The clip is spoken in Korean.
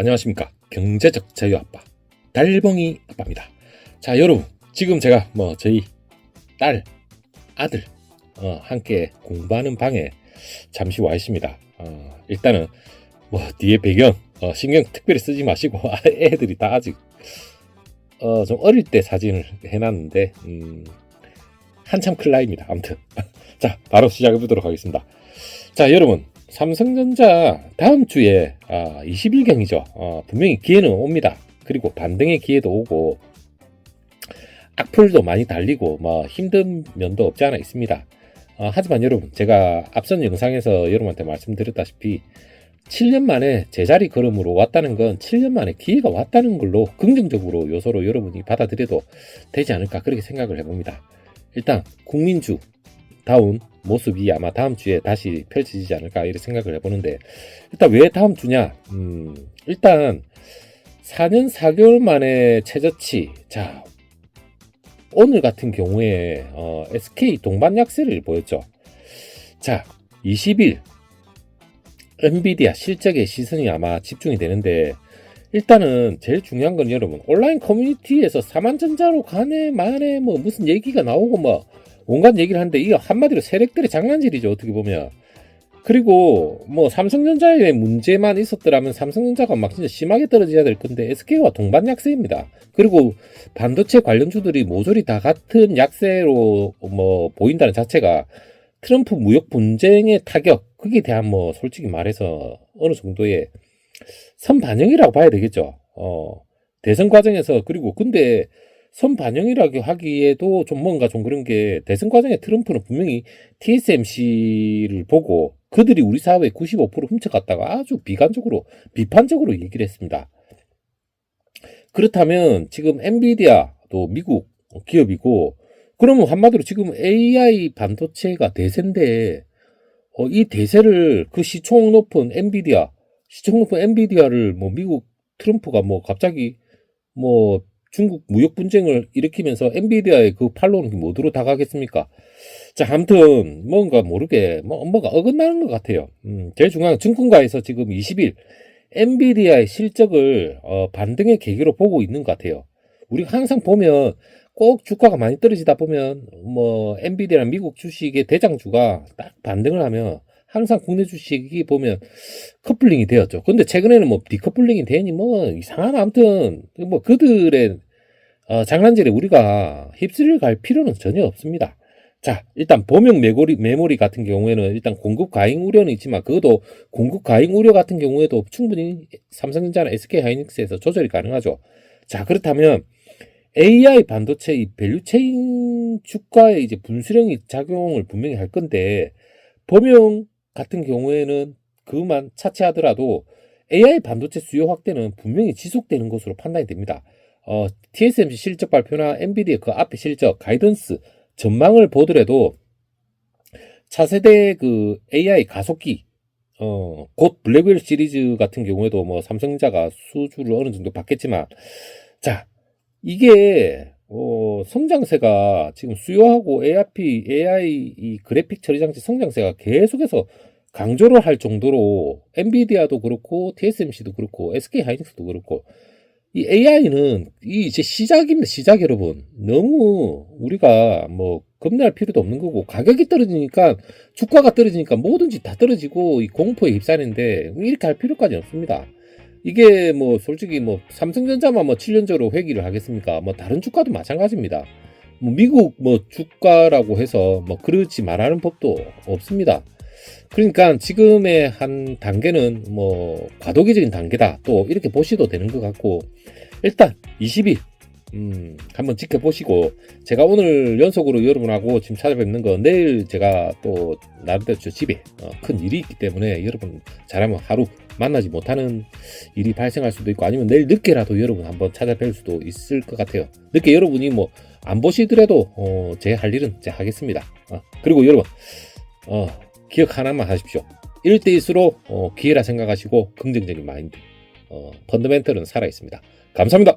안녕하십니까. 경제적 자유 아빠. 달봉이 아빠입니다. 자, 여러분. 지금 제가 뭐 저희 딸, 아들, 어, 함께 공부하는 방에 잠시 와 있습니다. 어, 일단은 뭐 뒤에 배경, 어, 신경 특별히 쓰지 마시고 애들이 다 아직 어, 좀 어릴 때 사진을 해놨는데, 음, 한참 클 나이입니다. 아무튼. 자, 바로 시작해 보도록 하겠습니다. 자, 여러분. 삼성전자 다음 주에 아, 20일경이죠. 어, 분명히 기회는 옵니다. 그리고 반등의 기회도 오고 악플도 많이 달리고 뭐 힘든 면도 없지 않아 있습니다. 어, 하지만 여러분 제가 앞선 영상에서 여러분한테 말씀드렸다시피 7년 만에 제자리 걸음으로 왔다는 건 7년 만에 기회가 왔다는 걸로 긍정적으로 요소로 여러분이 받아들여도 되지 않을까 그렇게 생각을 해봅니다. 일단 국민주 다운 모습이 아마 다음 주에 다시 펼쳐지지 않을까 이렇게 생각을 해보는데 일단 왜 다음 주냐? 음, 일단 4년 4개월 만에 최저치 자 오늘 같은 경우에 어, SK 동반 약세를 보였죠. 자 20일 엔비디아 실적의 시선이 아마 집중이 되는데 일단은 제일 중요한 건 여러분 온라인 커뮤니티에서 사만전자로 가네 마네 뭐 무슨 얘기가 나오고 뭐 온갖 얘기를 하는데 이거 한마디로 세력들의 장난질이죠 어떻게 보면 그리고 뭐 삼성전자의 문제만 있었더라면 삼성전자가 막 진짜 심하게 떨어져야 될 건데 SK와 동반 약세입니다. 그리고 반도체 관련주들이 모조리 다 같은 약세로 뭐 보인다는 자체가 트럼프 무역 분쟁의 타격 그게 대한 뭐 솔직히 말해서 어느 정도의 선반영이라고 봐야 되겠죠. 어 대선 과정에서 그리고 근데 선반영이라고 하기에도 좀 뭔가 좀 그런 게 대선 과정에 트럼프는 분명히 TSMC를 보고 그들이 우리 사회의 95% 훔쳐갔다가 아주 비관적으로 비판적으로 얘기를 했습니다. 그렇다면 지금 엔비디아도 미국 기업이고 그러면 한마디로 지금 AI 반도체가 대세인데 어, 이 대세를 그 시총 높은 엔비디아 시총 높은 엔비디아를 뭐 미국 트럼프가 뭐 갑자기 뭐 중국 무역 분쟁을 일으키면서 엔비디아의 그 팔로는 뭐으로 다 가겠습니까? 자, 아무튼 뭔가 모르게 뭐 뭐가 어긋나는 것 같아요. 음, 제일 중요한 건 증권가에서 지금 20일 엔비디아의 실적을 어, 반등의 계기로 보고 있는 것 같아요. 우리가 항상 보면 꼭 주가가 많이 떨어지다 보면 뭐 엔비디아나 미국 주식의 대장주가 딱 반등을 하면 항상 국내 주식이 보면 커플링이 되었죠. 근데 최근에는 뭐 디커플링이 되니 뭐 이상한 아무튼 뭐 그들의 어, 장난질에 우리가 휩쓸려 갈 필요는 전혀 없습니다. 자, 일단 범용 메모리, 메모리 같은 경우에는 일단 공급 과잉 우려는 있지만 그것도 공급 과잉 우려 같은 경우에도 충분히 삼성전자나 SK 하이닉스에서 조절이 가능하죠. 자, 그렇다면 AI 반도체 이 밸류체인 주가에 이제 분수령이 작용을 분명히 할 건데 범용 같은 경우에는 그만 차치하더라도 AI 반도체 수요 확대는 분명히 지속되는 것으로 판단이 됩니다. 어, TSMC 실적 발표나 엔비디아 그 앞에 실적, 가이던스, 전망을 보더라도 차세대 그 AI 가속기, 어, 곧 블랙웰 시리즈 같은 경우에도 뭐 삼성자가 수주를 어느 정도 받겠지만, 자, 이게, 어, 성장세가 지금 수요하고 ARP, AI 이 그래픽 처리 장치 성장세가 계속해서 강조를 할 정도로 엔비디아도 그렇고 TSMC도 그렇고 SK 하이닉스도 그렇고 이 AI는 이 이제 시작입니다. 시작 여러분. 너무 우리가 뭐 겁낼 필요도 없는 거고 가격이 떨어지니까 주가가 떨어지니까 뭐든지 다 떨어지고 이 공포에 휩싸는데 이렇게 할 필요까지 없습니다. 이게 뭐 솔직히 뭐 삼성전자만 뭐 7년적으로 회기를 하겠습니까? 뭐 다른 주가도 마찬가지입니다. 뭐 미국 뭐 주가라고 해서 뭐 그렇지 말하는 법도 없습니다. 그러니까 지금의 한 단계는 뭐 과도기적인 단계다 또 이렇게 보시도 되는 것 같고 일단 20일 음, 한번 지켜보시고 제가 오늘 연속으로 여러분하고 지금 찾아뵙는 거 내일 제가 또 나름대로 저 집에 어, 큰 일이 있기 때문에 여러분 잘하면 하루 만나지 못하는 일이 발생할 수도 있고 아니면 내일 늦게라도 여러분 한번 찾아뵐 수도 있을 것 같아요 늦게 여러분이 뭐 안 보시더라도 어, 제 할 일은 제가 하겠습니다 어, 그리고 여러분 어, 기억 하나만 하십시오. 1대1수로 어, 기회라 생각하시고 긍정적인 마인드, 어, 펀더멘털은 살아 있습니다. 감사합니다.